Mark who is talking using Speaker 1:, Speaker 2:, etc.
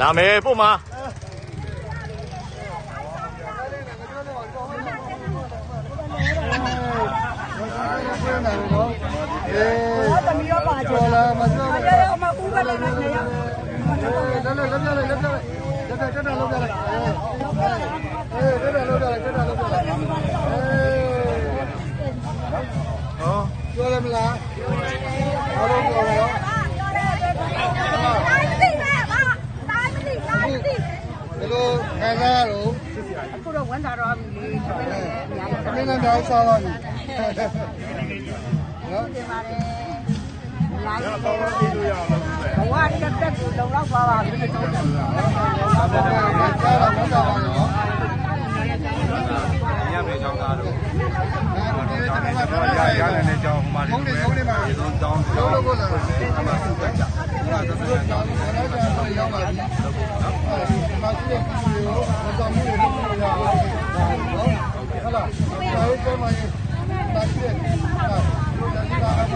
Speaker 1: လာမယ်ပို့မှာ
Speaker 2: အေး
Speaker 3: သမီးရောပါချ
Speaker 2: ကျော်လာမကျော်ာလာ
Speaker 3: တယ်အမဦးကလည်းနေရ
Speaker 2: လက်လက်လက်ပြလိုက်လက်ပြလိုက်လက်ပြတက်တာလောက်ပြလိုက်အေးတက်တာလောက်ပြလိုက်တက်တာလောက်ပြလိုက်အေး
Speaker 1: ဟော
Speaker 2: ကျော်ရမလားအားလုံးကျော်ရော
Speaker 4: တိုင်းမသိပဲပါတိုင်းမသိတိုင်းမသိ
Speaker 2: ဒီလိုခံစားရတော့
Speaker 3: အခုတော့ဝန်တာတော့ပြီလေတပည့်လည်းအများကြီး
Speaker 2: သမင်းနဲ့တောင်းစားပါပြီနော်
Speaker 3: တင်ပါတယ်အများကြီးတော့ပြေးလို့ရအောင်ဘဝတစ်သက်ကိုလုံလောက်ပါပါပြီတော့တယ်
Speaker 2: ကြားတော့မတော်ပါဘူးနော်
Speaker 1: ညမေချောင်းသားတို့
Speaker 2: ရရရနေကြောင်းဟိုမှာဖုန်းနေဖုန်းနေမှာ
Speaker 1: ဒီလိုတောင်း
Speaker 2: လုံးလို့ကိုလာတယ်အမှသူကကြာအဲ့ဒါဆိုတော့တောင်းတယ်တော့ရောက်ပါပြီ Thank you.